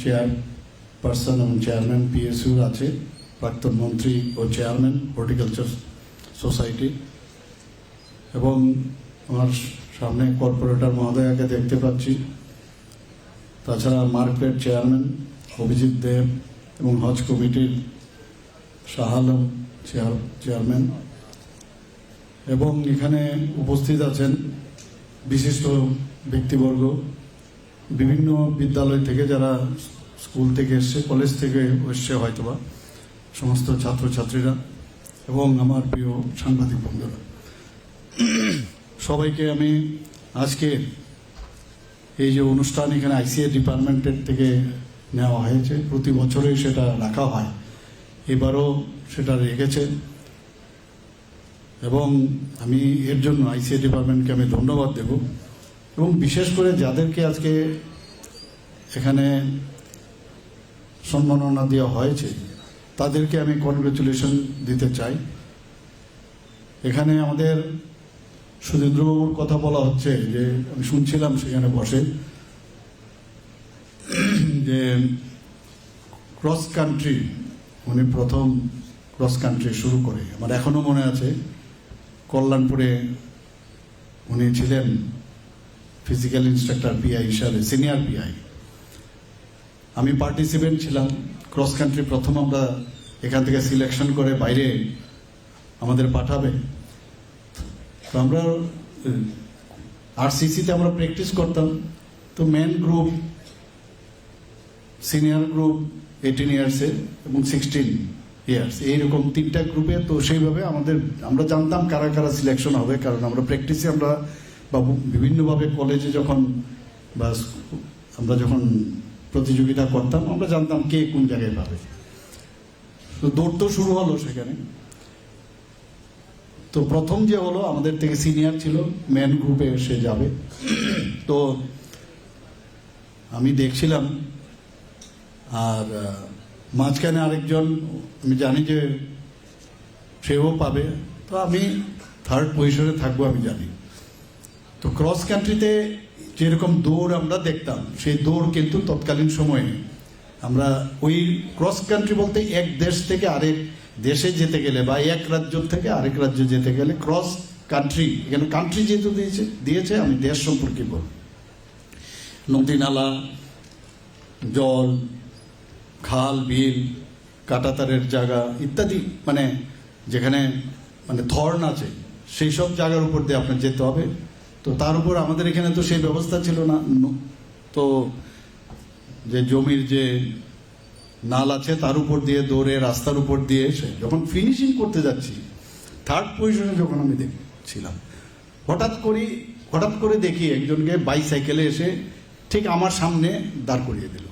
Chairperson এবং chairman পিএসইউর আছে, প্রাক্তন মন্ত্রী ও চেয়ারম্যান হর্টিকালচার সোসাইটি এবং আমার সামনে কর্পোরেটর মহোদয়াকে দেখতে পাচ্ছি। তাছাড়া মার্কেট চেয়ারম্যান অভিজিৎ দেব এবং হজ কমিটির শাহ চেয়ার চেয়ারম্যান এবং এখানে উপস্থিত আছেন বিশিষ্ট ব্যক্তিবর্গ। বিভিন্ন বিদ্যালয় থেকে যারা স্কুল থেকে এসছে, কলেজ থেকে এসছে হয়তোবা, সমস্ত ছাত্রছাত্রীরা এবং আমার প্রিয় সাংবাদিক বন্ধুরা। সবাইকে আমি আজকে এই যে অনুষ্ঠান এখানে আইসিএ ডিপার্টমেন্টের থেকে নেওয়া হয়েছে, প্রতি বছরই সেটা রাখা হয়। এবারও সেটা রেখেছে। এবং আমি এর জন্য আইসিএ ডিপার্টমেন্টকে আমি ধন্যবাদ দেব। এবং বিশেষ করে যাদেরকে আজকে এখানে সম্মাননা দেওয়া হয়েছে, তাদেরকে আমি কনগ্রেচুলেশন দিতে চাই। এখানে আমাদের সুধীন্দ্রবাবুর কথা বলা হচ্ছে যে, আমি শুনছিলাম সেখানে বসে, যে ক্রস কান্ট্রি উনি প্রথম ক্রস কান্ট্রি শুরু করে। আমার এখনও মনে আছে, কল্যাণপুরে উনি ছিলেন। ফিজিক্যাল ইনস্ট্রাক্টর পিআই হিসাবে সিনিয়র পিআই আমি পার্টিসিপেন্ট ছিলাম। ক্রস কান্ট্রি প্রথম আমরা এখান থেকে সিলেকশন করে বাইরে আমাদের পাঠাবে। তো আমরা আরসিসিতে আমরা প্র্যাকটিস করতাম। তো men group senior group eighteen ইয়ার্সের এবং সিক্সটিন ইয়ার্স এইরকম তিনটা গ্রুপে তো সেইভাবে আমাদের, আমরা জানতাম কারা কারা সিলেকশন হবে, কারণ আমরা প্র্যাকটিসে আমরা বা বিভিন্নভাবে কলেজে যখন বা আমরা যখন প্রতিযোগিতা করতাম, আমরা জানতাম কে কোন জায়গায় পাবে। তো দৌড় তো শুরু হলো সেখানে। তো প্রথম যে হলো, আমাদের থেকে সিনিয়র ছিল ম্যান গ্রুপে সে যাবে। তো আমি দেখছিলাম, আর মাঝখানে আরেকজন, আমি জানি যে সেও পাবে। তো আমি থার্ড পজিশনে থাকব, আমি জানি। তো ক্রস কান্ট্রিতে যেরকম দৌড় আমরা দেখতাম, সেই দৌড় কিন্তু তৎকালীন সময়ে আমরা ওই ক্রস কান্ট্রি বলতে এক দেশ থেকে আরেক দেশে যেতে গেলে বা এক রাজ্য থেকে আরেক রাজ্যে যেতে গেলে ক্রস কান্ট্রি এখানে কান্ট্রি যেহেতু দিয়েছে দিয়েছে, আমি দেশ সম্পর্কে বলব। নদী নালা জল, খাল, বিল, কাটাতারের জায়গা ইত্যাদি মানে যেখানে মানে থর্ন আছে, সেই সব জায়গার উপর দিয়ে আপনার যেতে হবে। তো তার উপর আমাদের এখানে তো সেই ব্যবস্থা ছিল না। তো যে জমির যে নাল আছে, তার উপর দিয়ে দৌড়ে, রাস্তার উপর দিয়ে এসে যখন ফিনিশিং করতে যাচ্ছি থার্ড পজিশনে যখন আমি দেখছিলাম, হঠাৎ করি, হঠাৎ করে দেখি একজনকে বাইসাইকেলে এসে ঠিক আমার সামনে দাঁড় করিয়ে দিল।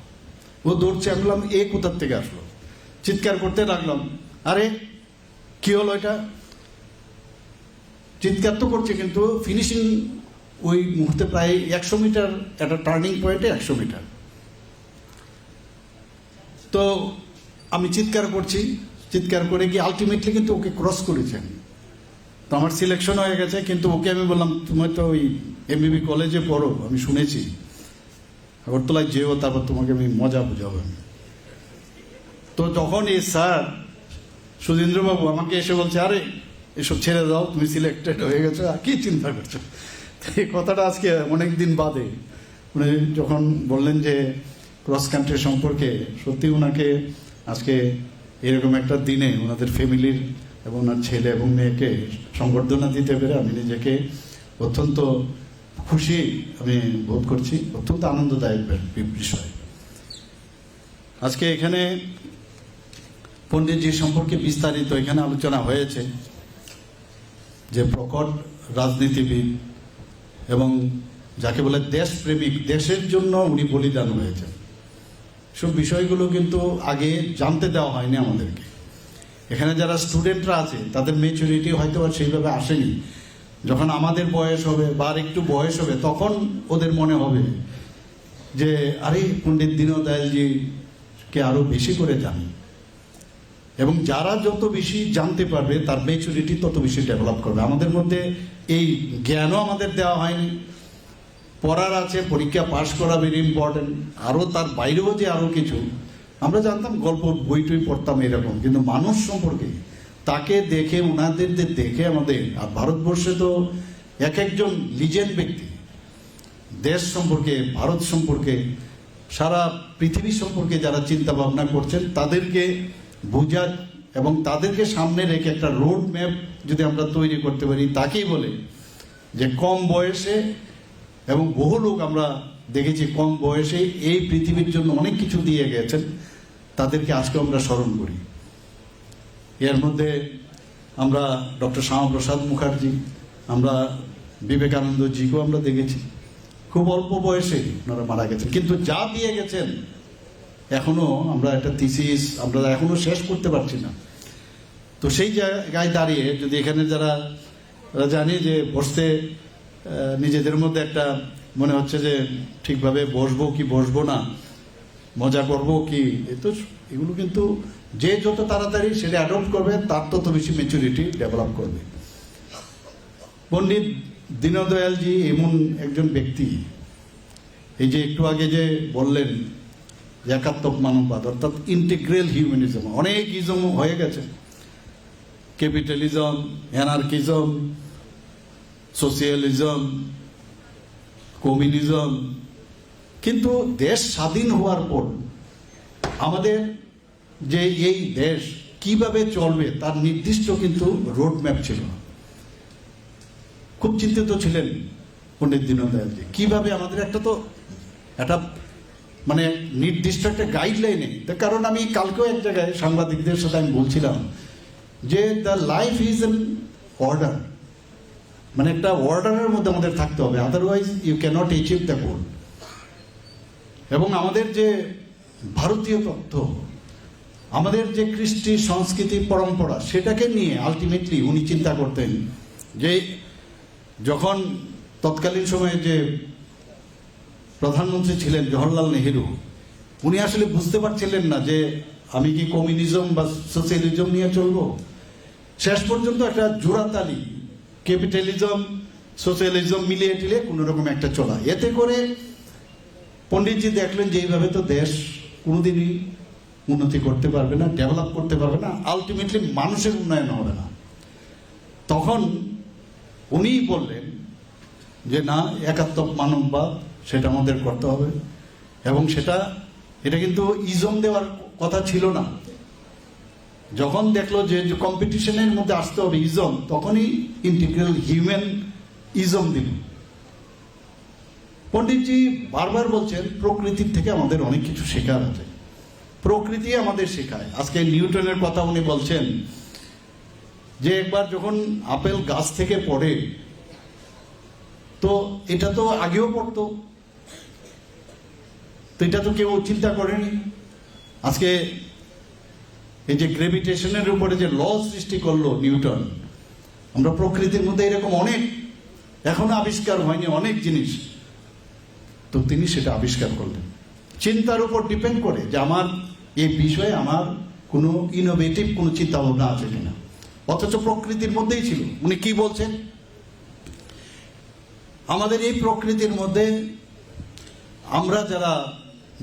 ও দৌড়ছে, আমি বললাম, এ কোথার থেকে আসলো? চিৎকার করতে লাগলাম, আরে, কি হলো এটা? চিৎকার তো করছে, কিন্তু ফিনিশিং ওই মুহূর্তে প্রায় একশো মিটার, একটা টার্নিং পয়েন্টে একশো মিটার। তো আমি চিৎকার করছি, চিৎকার করে গিয়ে আলটিমেটলি কিন্তু ওকে ক্রস করেছেন তো আমার সিলেকশন হয়ে গেছে, কিন্তু ওকে আমি বললাম, তুমি তো ওই এমবিবি কলেজে পড়ো, আমি শুনেছি। আগরতলায় যেও, তারপর তোমাকে আমি মজা বুঝাবো আমি। তো যখন এই স্যার, সুধীন্দ্রবাবু আমাকে এসে বলছে, আরে, এসব ছেড়ে দাও, তুমি সিলেক্টেড হয়ে গেছো, আর কি চিন্তা করছ? এই কথাটা আজকে অনেক দিন বাদে। উনি যখন বললেন যে ক্রস কান্ট্রি সম্পর্কে, সত্যি ওনাকে আজকে এরকম একটা দিনে ওনাদের ফ্যামিলির এবং ওনার ছেলে এবং মেয়েকে সংবর্ধনা দিতে পেরে আমি নিজেকে অত্যন্ত খুশি, আমি বোধ করছি, অত্যন্ত আনন্দদায়ক বিষয়। আজকে এখানে পণ্ডিতজি সম্পর্কে বিস্তারিত এখানে আলোচনা হয়েছে যে প্রকট রাজনীতিবিদ এবং যাকে বলে দেশপ্রেমিক, দেশের জন্য উনি বলিদান হয়েছেন। সব বিষয়গুলো কিন্তু আগে জানতে দেওয়া হয়নি আমাদেরকে। এখানে যারা স্টুডেন্টরা আছে, তাদের মেচুরিটি হয়তো আর সেইভাবে আসেনি। যখন আমাদের বয়স হবে বা আর একটু বয়স হবে, তখন ওদের মনে হবে যে, আরে পণ্ডিত দীনদয়ালজিকে আরও বেশি করে জানি। এবং যারা যত বেশি জানতে পারবে, তার মেচুরিটি তত বেশি ডেভেলপ করবে। আমাদের মধ্যে এই জ্ঞানও আমাদের দেওয়া হয়নি। পড়ার আছে, পরীক্ষা পাশ করা ভেরি ইম্পর্টেন্ট আরও তার বাইরেও যে আরও কিছু, আমরা জানতাম গল্প, বই টই পড়তাম এরকম, কিন্তু মানুষ সম্পর্কে তাকে দেখে ওনাদের দেখে আমাদের, আর ভারতবর্ষে তো এক একজন লিজেন্ড ব্যক্তি, দেশ সম্পর্কে, ভারত সম্পর্কে, সারা পৃথিবী সম্পর্কে যারা চিন্তা ভাবনা করছেন, তাদেরকে বোঝা এবং তাদেরকে সামনে রেখে একটা রোড ম্যাপ যদি আমরা তৈরি করতে পারি, তাকেই বলে যে কম বয়সে এবং বহু লোক আমরা দেখেছি কম বয়সে এই পৃথিবীর জন্য অনেক কিছু দিয়ে গেছেন, তাদেরকে আজকে আমরা স্মরণ করি। এর মধ্যে আমরা ডক্টর শ্যামাপ্রসাদ মুখার্জি, আমরা বিবেকানন্দজিকেও আমরা দেখেছি। খুব অল্প বয়সে ওনারা মারা গেছেন। কিন্তু যা দিয়ে গেছেন, এখনও আমরা একটা থিসিস আমরা এখনও শেষ করতে পারছি না। তো সেই জায়গায় দাঁড়িয়ে যদি এখানে যারা জানি যে বসতে নিজেদের মধ্যে একটা মনে হচ্ছে যে ঠিকভাবে বসবো কি বসবো না, মজা করব কি তো এগুলো কিন্তু যে যত তাড়াতাড়ি সেটা অ্যাডপ্ট করবে, তার তত বেশি মেচুরিটি ডেভেলপ করবে। পণ্ডিত দীনদয়ালজি এমন একজন ব্যক্তি, এই যে একটু আগে যে বললেন, একাত্মক মানববাদ, অর্থাৎ ইন্টিগ্রেল হিউম্যানিজম অনেক ইজম হয়ে গেছে। ক্যাপিটালিজম অ্যানার্কিজম সোশিয়ালিজম কমিউনিজম কিন্তু দেশ স্বাধীন হওয়ার পর আমাদের যে এই দেশ কীভাবে চলবে তার নির্দিষ্ট কিন্তু রোড ম্যাপ ছিল। খুব চিন্তিত ছিলেন পণ্ডিত দীনদয়ালজি কীভাবে আমাদের একটা তো একটা মানে নির্দিষ্ট একটা গাইডলাইন কারণ আমি কালকেও এক জায়গায় সাংবাদিকদের সাথে আমি বলছিলাম যে the life is an order মানে একটা অর্ডারের মধ্যে আমাদের থাকতে হবে otherwise you can't achieve the goal এবং আমাদের যে ভারতীয় তত্ত্ব, আমাদের যে কৃষ্টি, সংস্কৃতি, পরম্পরা, সেটাকে নিয়ে আলটিমেটলি উনি চিন্তা করতেন যে যখন তৎকালীন সময়ে যে প্রধানমন্ত্রী ছিলেন জওহরলাল নেহেরু, উনি আসলে বুঝতে পারছিলেন না যে আমি কি কমিউনিজম বা সোশ্যালিজম নিয়ে চলবো? শেষ পর্যন্ত একটা জোড়াতালি ক্যাপিটালিজম সোশ্যালিজম মিলিয়ে টিলে কোনো রকম একটা চলা। এতে করে পণ্ডিতজি দেখলেন যে এইভাবে তো দেশ কোনোদিনই উন্নতি করতে পারবে না ডেভেলপ করতে পারবে না আলটিমেটলি মানুষের উন্নয়ন হবে না। তখন উনিই বললেন যে, না একাত্মক মানববাদ, সেটা আমাদের করতে হবে। এবং সেটা, এটা কিন্তু ইজম দেওয়ার কথা ছিল না। যখন দেখল যে কম্পিটিশনের মধ্যে আসতে হবে ইজম তখনই ইন্টিগ্রাল হিউম্যান ইজম দিল। পণ্ডিতজি বারবার বলছেন, প্রকৃতির থেকে আমাদের অনেক কিছু শেখার আছে। প্রকৃতি আমাদের শেখায়। আজকে নিউটনের কথা উনি বলছেন যে একবার যখন আপেল গাছ থেকে পড়ে, তো এটা তো আগেও পড়তো। তো এটা তো কেউ চিন্তা করেনি। আজকে এই যে গ্রেভিটেশনের উপরে যে ল সৃষ্টি করল নিউটন, আমরা প্রকৃতির মধ্যে এরকম অনেক, এখনও আবিষ্কার হয়নি অনেক জিনিস। তো তিনি সেটা আবিষ্কার করলেন। চিন্তার উপর ডিপেন্ড করে যে আমার এই বিষয়ে আমার কোনো ইনোভেটিভ কোনো চিন্তা ভাবনা আছে কিনা। অথচ প্রকৃতির মধ্যেই ছিল। উনি কি বলছেন? আমাদের এই প্রকৃতির মধ্যে আমরা যারা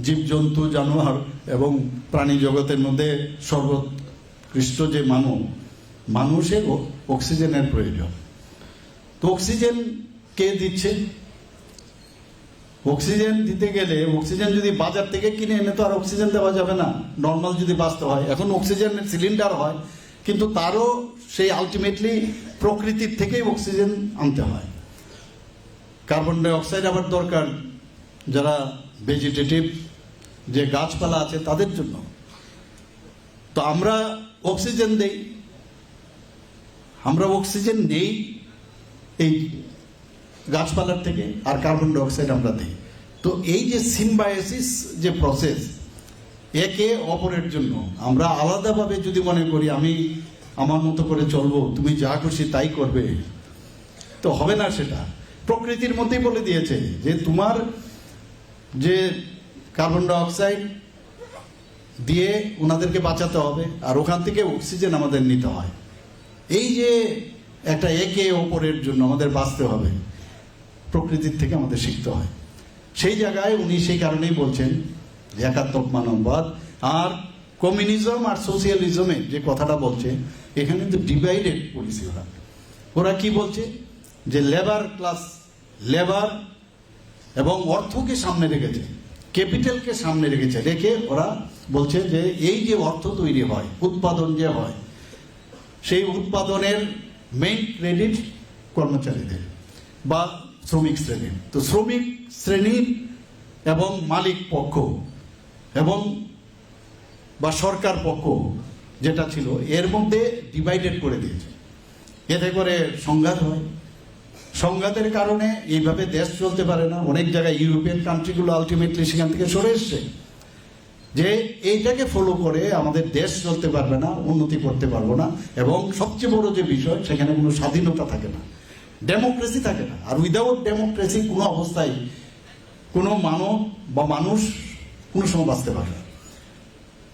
জীবজন্তু, জানোয়ার এবং প্রাণী জগতের মধ্যে সর্বোৎকৃষ্ট যে মানব মানুষের অক্সিজেনের প্রয়োজন। তো অক্সিজেন কে দিচ্ছে? অক্সিজেন দিতে গেলে অক্সিজেন যদি বাজার থেকে কিনে এনে তো আর অক্সিজেন দেওয়া যাবে না। নর্মাল যদি বাঁচতে হয়, এখন অক্সিজেনের সিলিন্ডার হয়, কিন্তু তারও সেই আলটিমেটলি প্রকৃতির থেকেই অক্সিজেন আনতে হয়। কার্বন ডাই অক্সাইড আবার দরকার, যারা ভেজিটেটিভ যে গাছপালা আছে তাদের জন্য। তো আমরা অক্সিজেন দেই। আমরা অক্সিজেন নেই এই গাছপালার থেকে, আর কার্বন ডাইঅক্সাইড আমরা দিই। তো এই যে সিম্বায়োসিস যে প্রসেস, একে অপরের জন্য আমরা আলাদাভাবে যদি মনে করি, আমি আমার মতো করে চলবো, তুমি যা খুশি তাই করবে, তো হবে না সেটা। প্রকৃতির মধ্যেই বলে দিয়েছে যে তোমার যে কার্বন ডাই অক্সাইড দিয়ে ওনাদেরকে বাঁচাতে হবে আর ওখান থেকে অক্সিজেন আমাদের নিতে হয়। এই যে একটা একে ওপরের জন্য আমাদের বাঁচতে হবে, প্রকৃতির থেকে আমাদের শিখতে হয়। সেই জায়গায় উনি সেই কারণেই বলছেন যে একাত্মক মানববাদ আর কমিউনিজম আর সোশিয়ালিজমে যে কথাটা বলছে, এখানে তো ডিভাইডেড পলিসি ওরা। ওরা কি বলছে? যে লেবার ক্লাস, লেবার এবং অর্থকে সামনে রেখেছে। ক্যাপিটালকে সামনে রেখেছে। রেখে ওরা বলছে যে এই যে অর্থ তৈরি হয়, উৎপাদন যে হয়, সেই উৎপাদনের মেইন ক্রেডিট কর্মচারীদের বা শ্রমিক শ্রেণির তো শ্রমিক শ্রেণির এবং মালিক পক্ষ এবং বা সরকার পক্ষ যেটা ছিল, এর মধ্যে ডিভাইডেড করে দিয়েছে। এতে করে সংঘাত হয়। সংঘাতের কারণে এইভাবে দেশ চলতে পারে না। অনেক জায়গায় ইউরোপিয়ান কান্ট্রিগুলো আলটিমেটলি সেখান থেকে সরে এসছে। যে এইটাকে ফলো করে আমাদের দেশ চলতে পারবে না, উন্নতি করতে পারব না, এবং সবচেয়ে বড় যে বিষয়, সেখানে কোনো স্বাধীনতা থাকে না ডেমোক্রেসি থাকে না। আর উইদাউট ডেমোক্রেসি কোনো অবস্থায় কোনো মানব বা মানুষ কোনো সময় বাঁচতে পারে না।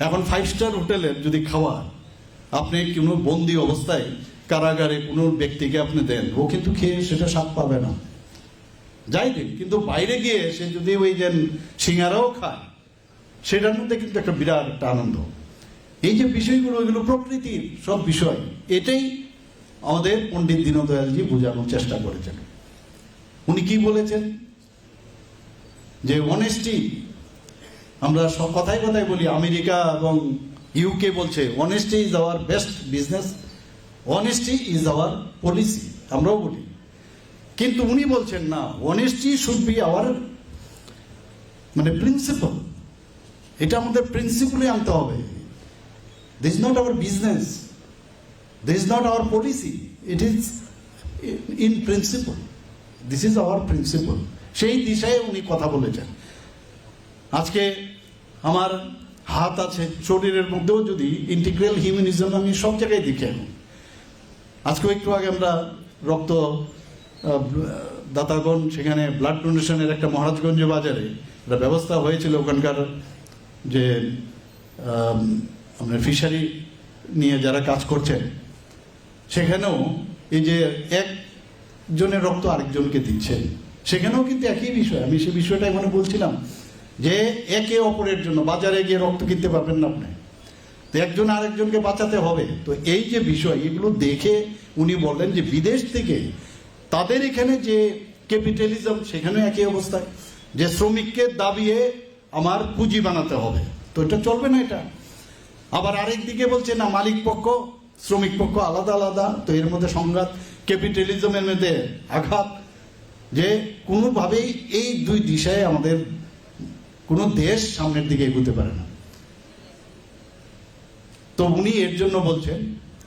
এখন ফাইভ স্টার হোটেলের যদি খাওয়া, আপনি কোনো বন্দি অবস্থায় কারাগারে কোনো ব্যক্তিকে আপনি দেন, ও কিন্তু খেয়ে সেটা স্বাদ পাবে না। যাই দিন, কিন্তু বাইরে গিয়ে সে যদি ওই যে সিঙ্গারাও খায়, সেটার মধ্যে কিন্তু একটা বিরাট একটা আনন্দ। এই যে বিষয়গুলো ওইগুলো প্রকৃতির সব বিষয়, এটাই আমাদের পণ্ডিত দীনদয়ালজি বোঝানোর চেষ্টা করেছেন। উনি কি বলেছেন? যে অনেস্টি আমরা সব কথায় কথায় বলি, আমেরিকা এবং ইউকে বলছে honesty is our best business honesty is our policy আমরাও বলি। কিন্তু উনি বলছেন, না অনেস্টি শুড বি আওয়ার মানে প্রিন্সিপাল এটা আমাদের প্রিন্সিপালে আনতে হবে। This not our business this not our policy it is in principal this is our principal সেই দিশায় উনি কথা বলেছেন। আজকে আমার হাত আছে, শরীরের মধ্যেও যদি ইন্টিগ্রাল হিউম্যানিজম আমি সব জায়গায় দেখি এখন। আজকেও একটু আগে আমরা রক্ত দাতাগণ সেখানে ব্লাড ডোনেশনের একটা মহারাজগঞ্জ বাজারে একটা ব্যবস্থা হয়েছিল ওখানকার যে আপনার ফিশারি নিয়ে যারা কাজ করছেন, সেখানেও এই যে একজনের রক্ত আরেকজনকে দিচ্ছেন, সেখানেও কিন্তু একই বিষয়, আমি সে বিষয়টা এখানে বলছিলাম, যে একে অপরের জন্য বাজারে গিয়ে রক্ত কিনতে পারবেন না আপনি, তো একজন আরেকজনকে বাঁচাতে হবে, তো এই যে বিষয়, এগুলো দেখে উনি বললেন যে বিদেশ থেকে তাদের এখানে যে ক্যাপিটালিজম সেখানে একই অবস্থায় যে শ্রমিককে দাবিয়ে আমার পুঁজি বানাতে হবে। তো এটা চলবে না এটা। আবার আরেক দিকে বলছে, না, মালিক পক্ষ, শ্রমিক পক্ষ আলাদা আলাদা। তো এর মধ্যে সংঘাত ক্যাপিটালিজমের মধ্যে আঘাত। যে কোনোভাবেই এই দুই দিশায় আমাদের কোনো দেশ সামনের দিকে এগোতে পারে না। তো উনি এর জন্য বলছেন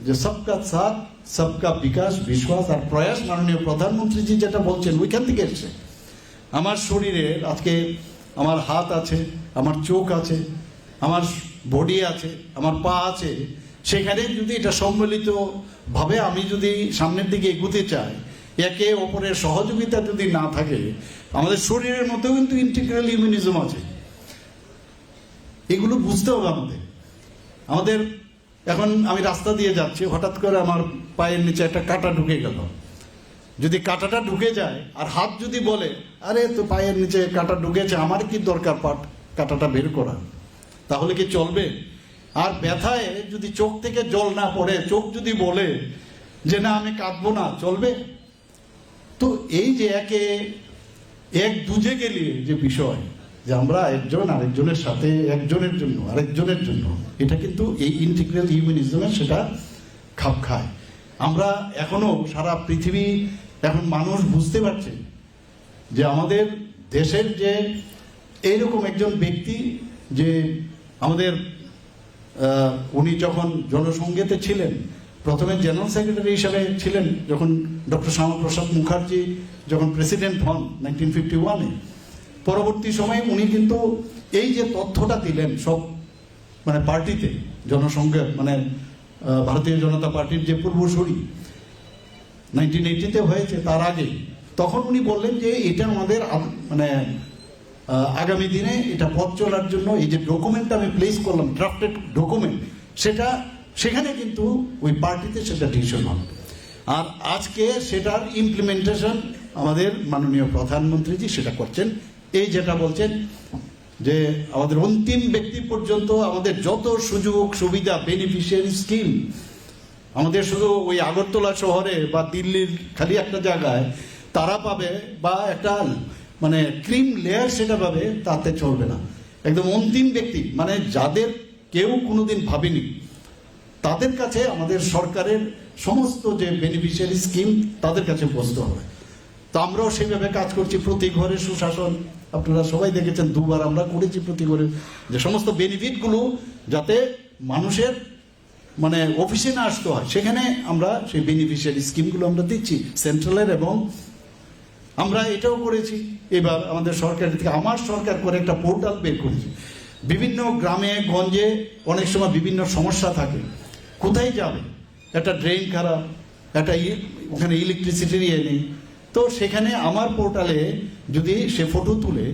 যে সবকা সাথ সবকা বিকাশ বিশ্বাস আর প্রয়াস মাননীয় প্রধানমন্ত্রীজি যেটা বলছেন ওইখান থেকে এসছে। আমার শরীরে আজকে আমার হাত আছে, আমার চোখ আছে, আমার বডি আছে, আমার পা আছে, সেখানে যদি এটা সম্মিলিত ভাবে আমি যদি সামনের দিকে এগুতে চাই, একে অপরের সহযোগিতা যদি না থাকে, আমাদের শরীরের মধ্যেও কিন্তু ইন্টিগ্রাল ইমিউনিজম আছে। এগুলো বুঝতে হবে আমাদের। আমাদের এখন আমি রাস্তা দিয়ে যাচ্ছি, হঠাৎ করে আমার পায়ের নিচে একটা কাঁটা ঢুকে গেল। যদি কাঁটাটা ঢুকে যায়, আর হাত যদি বলে, আরে তো পায়ের নিচে কাঁটা ঢুকেছে, আমার কি দরকার পাট কাঁটাটা বের করা। তাহলে কি চলবে? আর ব্যথায় যদি চোখ থেকে জল না পড়ে, চোখ যদি বলে যে, না, আমি কাঁদবো না চলবে? তো এই যে একে এক দুজে গেলিয়ে যে বিষয়, যে আমরা একজন আরেকজনের সাথে একজনের জন্য, আরেকজনের জন্য, এটা কিন্তু এই ইন্টিগ্রাল হিউম্যানিজমের সেটা খাপ খায়। আমরা এখনও সারা পৃথিবী এখন মানুষ বুঝতে পারছে যে আমাদের দেশের যে এইরকম একজন ব্যক্তি যে আমাদের উনি যখন জনসংঘেতে ছিলেন, প্রথমে জেনারেল সেক্রেটারি হিসাবে ছিলেন, যখন ডক্টর শ্যামাপ্রসাদ মুখার্জি যখন প্রেসিডেন্ট হন নাইনটিন ফিফটি ওয়ানে, পরবর্তী সময়ে উনি কিন্তু এই যে তথ্যটা দিলেন সব মানে পার্টিতে জনসংঘের মানে ভারতীয় জনতা পার্টির যে পূর্বসূরি নাইনটিন এইটিতে হয়েছে, তার আগে। তখন উনি বললেন যে এটা আমাদের মানে আগামী দিনে এটা পথ চলার জন্য এই যে ডকুমেন্টটা আমি প্লেস করলাম ড্রাফটেড ডকুমেন্ট সেটা, সেখানে কিন্তু ওই পার্টিতে সেটা ডিসিশন হবে। আর আজকে সেটার ইমপ্লিমেন্টেশন আমাদের মাননীয় প্রধানমন্ত্রীজি সেটা করছেন। এই যেটা বলছেন যে আমাদের অন্তিম ব্যক্তি পর্যন্ত আমাদের যত সুযোগ, সুবিধা বেনিফিশিয়ারি স্কিম আমাদের শুধু ওই আগরতলা শহরে বা দিল্লির খালি একটা জায়গায় তারা পাবে বা একটা মানে ক্রিম লেয়ার সেটা পাবে, তাতে চলবে না। একদম অন্তিম ব্যক্তি মানে যাদের কেউ কোনোদিন ভাবেনি, তাদের কাছে আমাদের সরকারের সমস্ত যে বেনিফিশিয়ারি স্কিম তাদের কাছে পৌঁছতে হবে। তো আমরাও সেইভাবে কাজ করছি, প্রতি ঘরে সুশাসন আপনারা সবাই দেখেছেন, দুবার আমরা করেছি প্রতি ঘরে যে সমস্ত বেনিফিটগুলো যাতে মানুষের মানে অফিসে না আসতে হয়, সেখানে আমরা সেই বেনিফিশিয়ারি স্কিমগুলো আমরা দিচ্ছি সেন্ট্রালের এবং আমরা এটাও করেছি। এবার আমাদের সরকার থেকে, আমার সরকার করে একটা পোর্টাল বের করেছি। বিভিন্ন গ্রামে, গঞ্জে অনেক সময় বিভিন্ন সমস্যা থাকে। কোথায় যাবে? একটা ড্রেন খারাপ, একটা ওখানে ইলেকট্রিসিটির ইয়ে নেই। তো সেখানে আমার পোর্টালে যদি সে ফটো তুলে,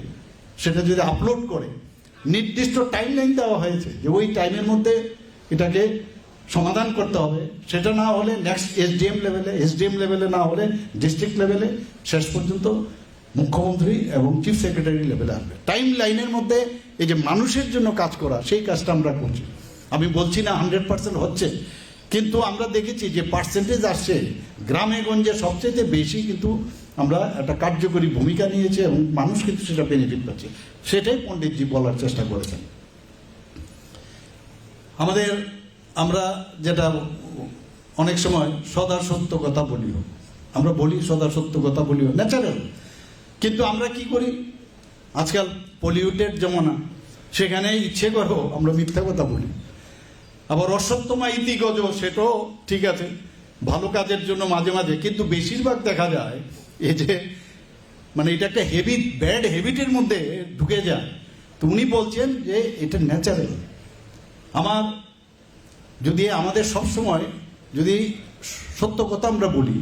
সেটা যদি আপলোড করে, নির্দিষ্ট টাইম লাইন দেওয়া হয়েছে যে ওই টাইমের মধ্যে এটাকে সমাধান করতে হবে, সেটা না হলে নেক্সট এসডিএম লেভেলে এসডিএম লেভেলে না হলে ডিস্ট্রিক্ট লেভেলে শেষ পর্যন্ত মুখ্যমন্ত্রী এবং চিফ সেক্রেটারি লেভেলে আসবে। টাইম লাইনের মধ্যে এই যে মানুষের জন্য কাজ করা, সেই কাজটা আমরা করছি। আমি বলছি না হান্ড্রেড পার্সেন্ট হচ্ছে কিন্তু আমরা দেখেছি যে পার্সেন্টেজ আসছে। গ্রামে গঞ্জে সবচেয়ে বেশি কিন্তু আমরা একটা কার্যকরী ভূমিকা নিয়েছি এবং মানুষ কিন্তু সেটা বেনিফিট পাচ্ছে। সেটাই পণ্ডিতজি বলার চেষ্টা করেছেন। আমাদের, আমরা যেটা অনেক সময় সদা সত্য কথা বলিও আমরা বলি সদা সত্য কথা বলিও ন্যাচারাল কিন্তু আমরা কি করি? আজকাল পলিউটেড জমানা সেখানে ইচ্ছে করো আমরা মিথ্যা কথা বলি। আবার অসত্যমা ইতি গজ সেটাও ঠিক আছে। ভালো কাজের জন্য মাঝে মাঝে, কিন্তু বেশিরভাগ দেখা যায়, এই যে মানে এটা একটা হেবিট ব্যাড হেবিটের মধ্যে ঢুকে যায়। তো উনি বলছেন যে, এটা ন্যাচারাল আমার, যদি আমাদের সব সময় যদি সত্য কথা আমরা বলি,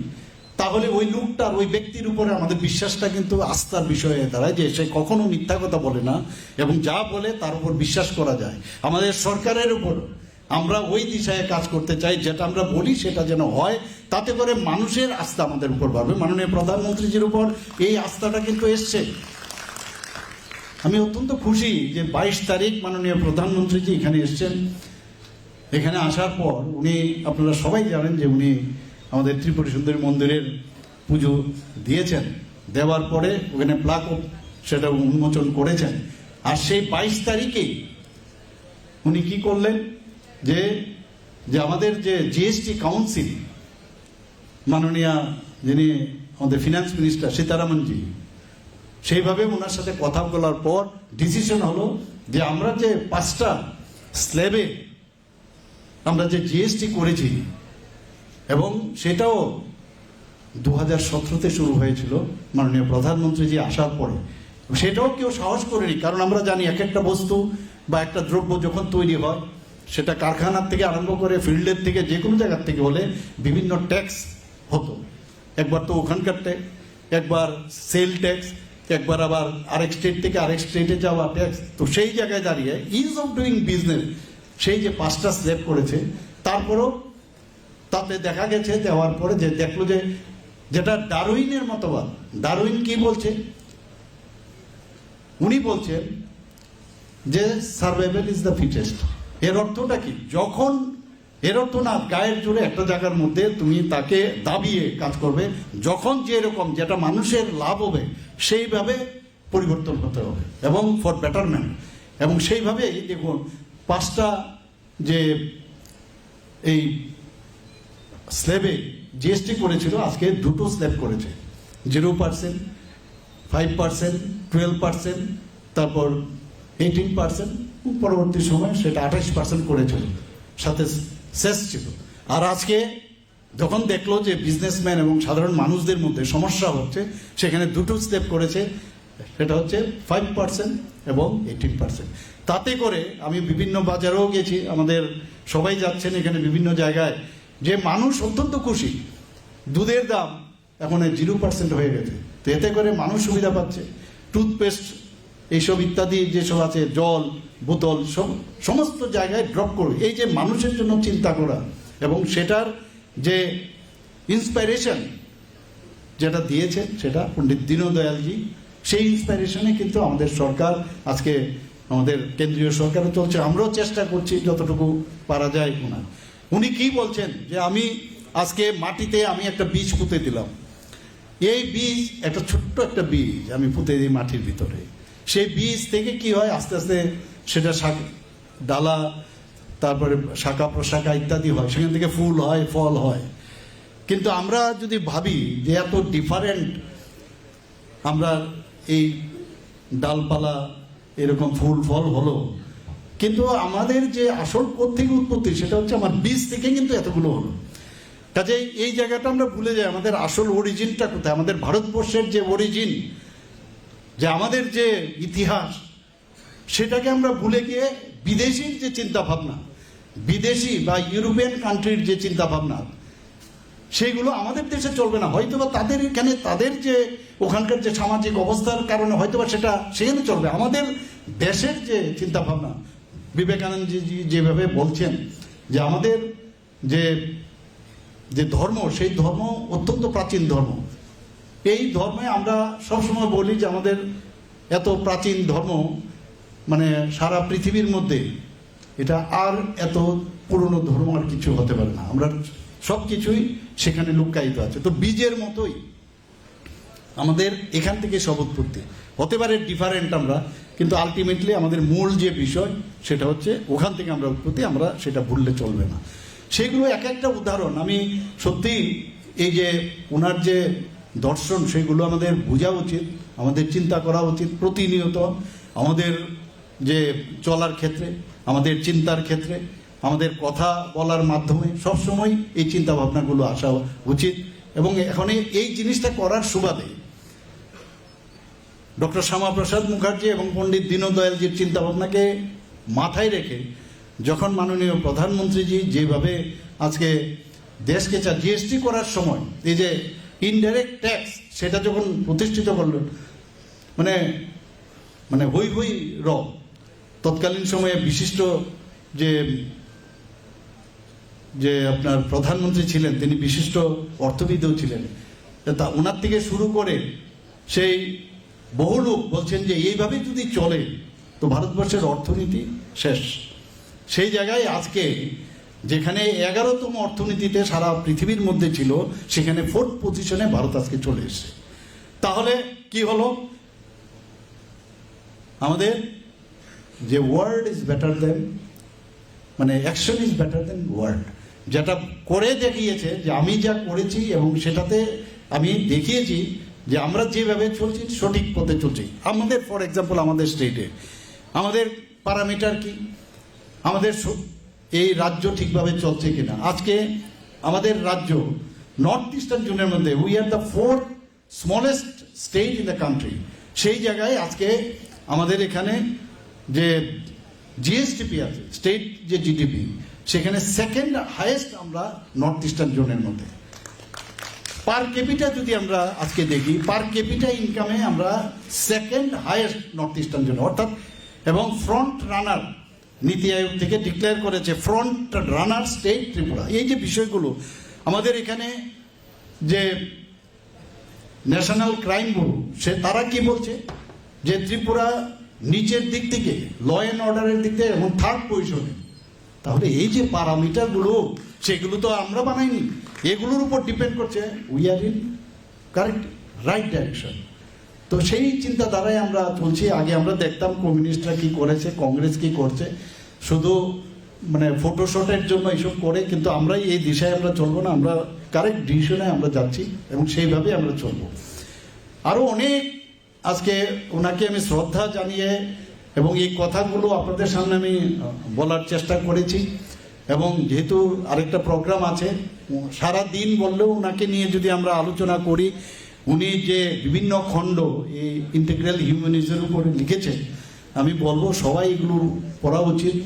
তাহলে ওই লোকটার ওই ব্যক্তির উপরে আমাদের বিশ্বাসটা কিন্তু আস্থার বিষয় হয়ে দাঁড়ায় যে সে কখনো মিথ্যা কথা বলে না এবং যা বলে তার উপর বিশ্বাস করা যায়। আমাদের সরকারের উপর আমরা ওই দিশায় কাজ করতে চাই, যেটা আমরা বলি সেটা যেন হয়, তাতে করে মানুষের আস্থা আমাদের উপর বাড়বে। মাননীয় প্রধানমন্ত্রীজির উপর এই আস্থাটা কিন্তু এসছে। আমি অত্যন্ত খুশি যে বাইশ তারিখ মাননীয় প্রধানমন্ত্রীজি এখানে এসছেন। এখানে আসার পর উনি, আপনারা সবাই জানেন যে উনি আমাদের ত্রিপুরা সুন্দরী মন্দিরের পুজো দিয়েছেন। দেওয়ার পরে ওখানে প্লাক সেটা উন্মোচন করেছেন। আর সেই বাইশ তারিখে উনি কি করলেন? যে যে আমাদের যে জিএসটি কাউন্সিল মাননীয়া যিনি আমাদের ফিনান্স মিনিস্টার সীতারামনজি সেইভাবে ওনার সাথে কথা বলার পর ডিসিশন হলো যে আমরা যে পাঁচটা স্ল্যাবে আমরা যে জিএসটি করেছি, এবং সেটাও দু হাজার সতেরোতে শুরু হয়েছিল মাননীয় প্রধানমন্ত্রীজি আসার পরে। সেটাও কেউ সাহস করেনি, কারণ আমরা জানি এক একটা বস্তু বা একটা দ্রব্য যখন তৈরি হয় সেটা কারখানার থেকে আরম্ভ করে ফিল্ডের থেকে যে কোনো জায়গার থেকে হলে বিভিন্ন ট্যাক্স হতো। একবার তো ওখানকার ট্যাক্স, একবার সেল ট্যাক্স, একবার আবার আরেক স্টেট থেকে আরেক স্টেটে যাওয়া ট্যাক্স। তো সেই জায়গায় দাঁড়িয়ে ইজ অফ ডুইং বিজনেস সেই যে পাঁচটা স্লেপ করেছে, তারপরও তাতে দেখা গেছে, দেওয়ার পরে যে দেখল যে যেটা ডারউইনের মতবাদ, ডারউইন কি বলছে? উনি বলছেন যে সার্ভাইভাল ইজ দ্য ফিটেস্ট এর অর্থটা কি? যখন এর অর্থ না, গায়ের জোরে একটা জায়গার মধ্যে তুমি তাকে দাবিয়ে কাজ করবে, যখন যে এরকম যেটা মানুষের লাভ হবে, সেইভাবে পরিবর্তন হতে হবে এবং ফর বেটারমেন্ট এবং সেইভাবেই দেখুন, পাঁচটা যে এই স্ল্যাবে জিএসটি করেছিল, আজকে দুটো স্ল্যাব করেছে। Zero percent five percent twelve percent তারপর এইটিন পার্সেন্ট পরবর্তী সময় সেটা আঠাশ পার্সেন্ট করেছিল, সাথে শেষ ছিল। আর আজকে যখন দেখল যে বিজনেসম্যান এবং সাধারণ মানুষদের মধ্যে সমস্যা হচ্ছে, সেখানে দুটো স্টেপ করেছে, সেটা হচ্ছে ফাইভ পার্সেন্ট এবং এইটিন পার্সেন্ট তাতে করে আমি বিভিন্ন বাজারেও গেছি, আমাদের সবাই যাচ্ছেন এখানে বিভিন্ন জায়গায়। যে মানুষ অত্যন্ত খুশি, দুধের দাম এখন জিরো পার্সেন্ট হয়ে গেছে। তো এতে করে মানুষ সুবিধা পাচ্ছে। টুথপেস্ট এইসব ইত্যাদি যেসব আছে, জল বোতল সমস্ত জায়গায় ড্রপ করবে। এই যে মানুষের জন্য চিন্তা করা এবং সেটার যে ইন্সপাইরেশন যেটা দিয়েছে সেটা পণ্ডিত দীনদয়ালজি সেই ইন্সপিরেশনে কিন্তু আমাদের সরকার, আজকে আমাদের কেন্দ্রীয় সরকারও চলছে। আমরাও চেষ্টা করছি যতটুকু পারা যায় ওনার। উনি কি বলছেন যে আমি আজকে মাটিতে আমি একটা বীজ পুঁতে দিলাম। এই বীজ, একটা ছোট্ট একটা বীজ আমি পুঁতে দিই মাটির ভিতরে। সেই বীজ থেকে কি হয়? আস্তে আস্তে সেটা ডালা, তারপরে শাখা প্রশাখা ইত্যাদি হয়। সেখান থেকে ফুল হয়, ফল হয়। কিন্তু আমরা যদি ভাবি যে এত ডিফারেন্ট আমরা এই ডালপালা, এরকম ফুল, ফল হলো, কিন্তু আমাদের যে আসল থেকে উৎপত্তি সেটা হচ্ছে আমার বীজ থেকে কিন্তু এতগুলো হলো। কাজেই এই জায়গাটা আমরা ভুলে যাই, আমাদের আসল অরিজিনটা কোথায়? আমাদের ভারতবর্ষের যে অরিজিন যে আমাদের যে ইতিহাস সেটাকে আমরা ভুলে গিয়ে বিদেশির যে চিন্তা ভাবনা বিদেশি বা ইউরোপিয়ান কান্ট্রির যে চিন্তা ভাবনা সেইগুলো আমাদের দেশে চলবে না। হয়তোবা তাদের এখানে তাদের যে ওখানকার যে সামাজিক অবস্থার কারণে হয়তোবা সেটা সেখানে চলবে। আমাদের দেশের যে চিন্তা ভাবনা বিবেকানন্দজি যেভাবে বলছেন যে আমাদের যে যে ধর্ম, সেই ধর্ম অত্যন্ত প্রাচীন ধর্ম। এই ধর্মে আমরা সবসময় বলি যে আমাদের এত প্রাচীন ধর্ম মানে সারা পৃথিবীর মধ্যে এটা আর এত পুরনো ধর্ম আর কিছু হতে পারে না। আমরা সব কিছুই সেখানে লুক্কায়িত আছে। তো বীজের মতোই আমাদের এখান থেকে সব উৎপত্তি। হতে পারে ডিফারেন্ট আমরা, কিন্তু আলটিমেটলি আমাদের মূল যে বিষয় সেটা হচ্ছে ওখান থেকে আমরা উৎপত্তি, আমরা সেটা ভুললে চলবে না। সেগুলো এক একটা উদাহরণ। আমি সত্যি এই যে ওনার যে দর্শন, সেগুলো আমাদের বোঝা উচিত, আমাদের চিন্তা করা উচিত প্রতিনিয়ত। আমাদের যে চলার ক্ষেত্রে, আমাদের চিন্তার ক্ষেত্রে, আমাদের কথা বলার মাধ্যমে সবসময় এই চিন্তা ভাবনাগুলো আসা উচিত। এবং এখন এই- জিনিসটা করার সুবাদে ডক্টর শ্যামাপ্রসাদ মুখার্জি এবং পণ্ডিত দীনদয়ালজির চিন্তা ভাবনাকে মাথায় রেখে যখন মাননীয় প্রধানমন্ত্রীজি যেভাবে আজকে দেশকে চা জিএসটি করার সময় এই যে ইনডাইরেক্ট ট্যাক্স সেটা যখন প্রতিষ্ঠিত করলেন মানে মানে হই হই র তৎকালীন সময়ে বিশিষ্ট যে যে আপনার প্রধানমন্ত্রী ছিলেন, তিনি বিশিষ্ট অর্থবিদও ছিলেন, তা ওনার থেকে শুরু করে সেই বহু লোক বলছেন যে এইভাবে যদি চলে, তো ভারতবর্ষের অর্থনীতি শেষ। সেই জায়গায় আজকে যেখানে এগারোতম অর্থনীতিতে সারা পৃথিবীর মধ্যে ছিল, সেখানে ফোর্থ পজিশনে ভারত আজকে চলে এসেছে। তাহলে কি হলো? আমাদের যে ওয়ার্ড ইজ বেটার দেন মানে action is better than word যেটা করে দেখিয়েছে যে আমি যা করেছি এবং সেটাতে আমি দেখিয়েছি যে আমরা যেভাবে চলছি সঠিক পথে চলছি। আমাদের ফর এক্সাম্পল আমাদের স্টেটে আমাদের প্যারামিটার কি? আমাদের এই রাজ্য ঠিকভাবে চলছে কিনা? আজকে আমাদের রাজ্য নর্থ ইস্টার্ন জোনের মধ্যে we are the four smallest state in the country সেই জায়গায় আজকে আমাদের এখানে যে জিএসটিপি আছে স্টেট যে জিডিপি সেখানে সেকেন্ড হাইয়েস্ট আমরা নর্থ ইস্টার্ন জোনের মধ্যে। পার ক্যাপিটা যদি আমরা আজকে দেখি পার ক্যাপিটা ইনকামে আমরা second highest north eastern zone অর্থাৎ এবং ফ্রন্ট রানার নীতি আয়োগ থেকে ডিক্লেয়ার করেছে ফ্রন্ট রানার স্টেট ত্রিপুরা। এই যে বিষয়গুলো, আমাদের এখানে যে ন্যাশনাল ক্রাইম ব্যুরো সে তারা কি বলছে? যে ত্রিপুরা নিচের দিক থেকে ল অ্যান্ড অর্ডারের দিক থেকে এবং থার্ড পজিশনে তাহলে এই যে প্যারামিটারগুলো সেগুলো তো আমরা বানাইনি। এগুলোর উপর ডিপেন্ড করছে we are in correct right direction তো সেই চিন্তাধারায় আমরা চলছি। আগে আমরা দেখতাম কমিউনিস্টরা কি করেছে কংগ্রেস কি করছে। শুধু মানে ফটোশটের জন্য এইসব করে, কিন্তু আমরা এই দিশায় আমরা চলবো না। আমরা কারেক্ট ডিসিশনে আমরা যাচ্ছি এবং সেইভাবেই আমরা চলবো। আরও অনেক আজকে ওনাকে আমি শ্রদ্ধা জানিয়ে এবং এই কথাগুলো আপনাদের সামনে আমি বলার চেষ্টা করেছি। এবং যেহেতু আরেকটা প্রোগ্রাম আছে, সারা দিন বললেও ওনাকে নিয়ে যদি আমরা আলোচনা করি, উনি যে বিভিন্ন খণ্ড এই ইন্টিগ্রাল হিউম্যানিজমের উপরে লিখেছেন আমি বলব সবাই এগুলো পড়া উচিত।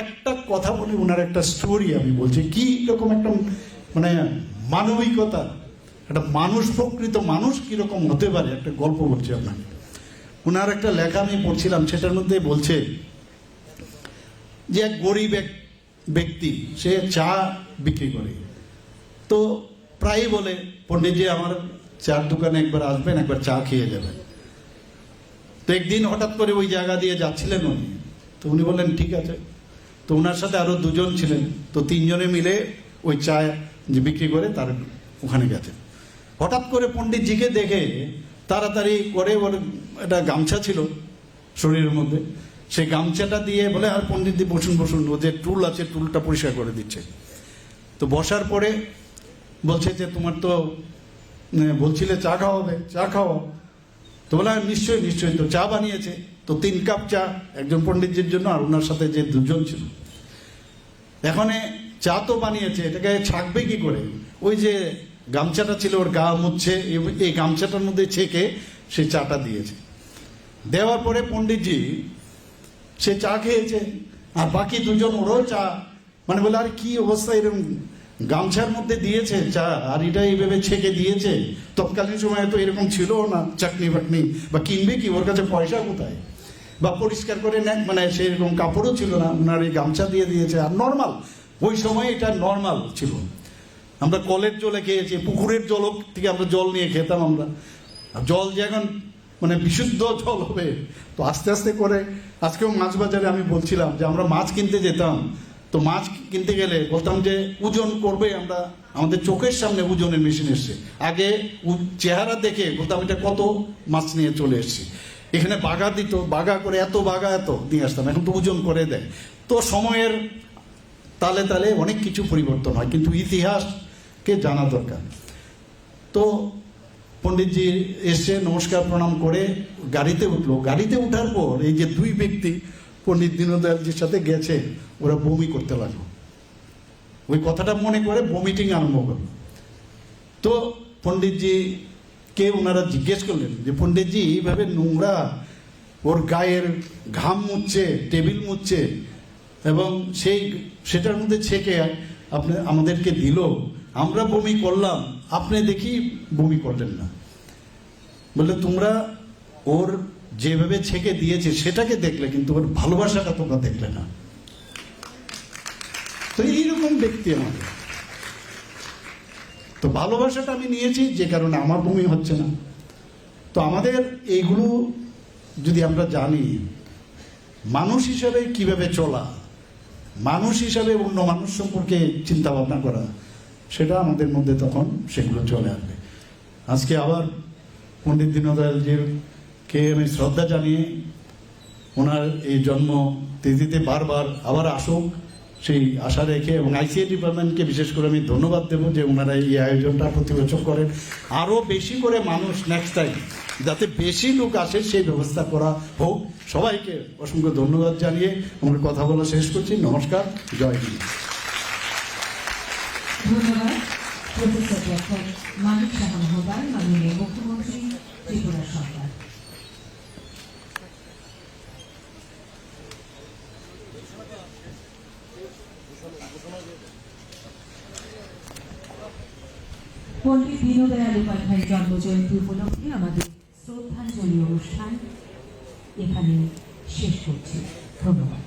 একটা কথা বলি, ওনার একটা স্টোরি আমি বলছি। কি রকম একটা মানে মানবিকতা একটা মানুষ প্রকৃত মানুষ কীরকম হতে পারে? একটা গল্প বলছি আপনাকে। ওনার একটা লেখা আমি পড়ছিলাম, সেটার মধ্যে বলছে যে এক গরিব এক ব্যক্তি, সে চা বিক্রি করে। তো প্রায়ই বলে, পণ্ডিতজি, আমার চার দোকানে একবার আসবেন, একবার চা খেয়ে যাবেন। তো একদিন হঠাৎ করে ওই জায়গা দিয়ে যাচ্ছিলেন উনি। তো উনি বললেন, ঠিক আছে। তো ওনার সাথে আরও দুজন ছিলেন। তো তিনজনে মিলে ওই চা বিক্রি করে, তার ওখানে গেছেন। হঠাৎ করে পণ্ডিতজিকে দেখে তাড়াতাড়ি করে ওর একটা গামছা ছিল শরীরের মধ্যে সেই গামছাটা দিয়ে বলে আর পণ্ডিতজি বসুন বসুন ওদের টুল আছে টুলটা পরিষ্কার করে দিচ্ছে। তো বসার পরে বলছে যে তোমার তো বলছিলে চা খাওয়াবে চা খাওয়া। তো বলে "হ্যাঁ, নিশ্চয়ই নিশ্চয়ই তো চা বানিয়েছে। তো তিন কাপ চা একজন পণ্ডিতজির জন্য আর ওনার সাথে যে দুজন ছিল। এখানে চা তো বানিয়েছে এটাকে ছাকবে কি করে? ওই যে গামছাটা ছিল ওর গা মুচ্ছে এই- গামছাটার মধ্যে ছেঁকে সে চাটা দিয়েছে। দেওয়ার পরে পণ্ডিতজি সে চা খেয়েছে আর বাকি দুজন ওরও চা মানে বলে, আর কি অবস্থা এরকম? গামছার মধ্যে দিয়েছে চা আর এটা এইভাবে ছেঁকে দিয়েছে? তৎকালীন সময়ে তো এরকম ছিল না, চাকনি বাকনি। বা কিনবে কি? ওর কাছে পয়সা কোথায়? বা পরিষ্কার করে নেন মানে সেরকম কাপড়ও ছিল না, ওনার এই গামছা দিয়ে দিয়েছে। আর নর্মাল ওই সময় এটা নর্মাল ছিল। আমরা কলের জলে খেয়েছি, পুকুরের জল থেকে আমরা জল নিয়ে খেতাম আমরা। জল যে এখন মানে বিশুদ্ধ জল হবে, তো আস্তে আস্তে করে আজকেও মাছ বাজারে আমি বলছিলাম যে আমরা মাছ কিনতে যেতাম। তো মাছ কিনতে গেলে বলতাম যে ওজন করবে আমরা, আমাদের চোখের সামনে ওজনের মেশিন এসছে। আগে চেহারা দেখে বলতাম এটা কত মাছ নিয়ে চলে এসছি। এখানে বাগা দিত বাগা করে এত বাগা এত নিয়ে আসতাম, এখন তো ওজন করে দেয়। তো সময়ের তালে তালে অনেক কিছু পরিবর্তন হয়, কিন্তু ইতিহাসকে জানা দরকার। তো পণ্ডিতজি এসে নমস্কার প্রণাম করে গাড়িতে উঠল। গাড়িতে উঠার পর এই যে দুই ব্যক্তি পণ্ডিত দীনদয়ালজির সাথে গেছে, ওরা বমি করতে লাগল। ওই কথাটা মনে করে বমিটিং আরম্ভ করল। তো পণ্ডিতজি কে ওনারা জিজ্ঞেস করলেন যে, পণ্ডিতজি, এইভাবে নোংরা, ওর গায়ের ঘাম মুচ্ছে টেবিল মুচ্ছে এবং সেই, সেটার মধ্যে ছেঁকে আপনি, আমাদেরকে দিল আমরা বমি করলাম, আপনি দেখি বমি করলেন না। বললে, তোমরা ওর যেভাবে ছেঁকে দিয়েছে, সেটাকে দেখলে কিন্তু ওর ভালোবাসাটা তোমরা দেখলে না। তো এইরকম ব্যক্তি আমাদের। তো ভালোবাসাটা আমি নিয়েছি, যে কারণে আমার বমি হচ্ছে না। তো আমাদের এইগুলো যদি আমরা জানি, মানুষ হিসাবে কীভাবে চলা, মানুষ হিসাবে অন্য মানুষ সম্পর্কে চিন্তা ভাবনা করা সেটা আমাদের মধ্যে তখন সেগুলো চলে আসবে। আজকে আবার পণ্ডিত দীনদয়ালজির কে আমি শ্রদ্ধা জানিয়ে ওনার এই জন্ম তিথিতে বারবার আবার আসুক, সেই আশা রেখে এবং আইসিআই ডিপার্টমেন্টকে বিশেষ করে আমি ধন্যবাদ দেবো যে ওনারা এই আয়োজনটা প্রতি বছর করেন। আরও বেশি করে মানুষ নেক্সট টাইম যাতে বেশি লোক আসে সেই ব্যবস্থা করা হোক। সবাইকে অসংখ্য ধন্যবাদ জানিয়ে আমার কথা বলা শেষ করছি। নমস্কার, জয় হিন্দ। প্রফেসর ডক্টর মানিক মাননীয় মুখ্যমন্ত্রী ত্রিপুরা সরকার পণ্ডিত দীনদয়াল জন্মজয়ন্তী উপলক্ষে আমাদের শ্রদ্ধাঞ্জলি অনুষ্ঠান এখানে শেষ করছি। ধন্যবাদ।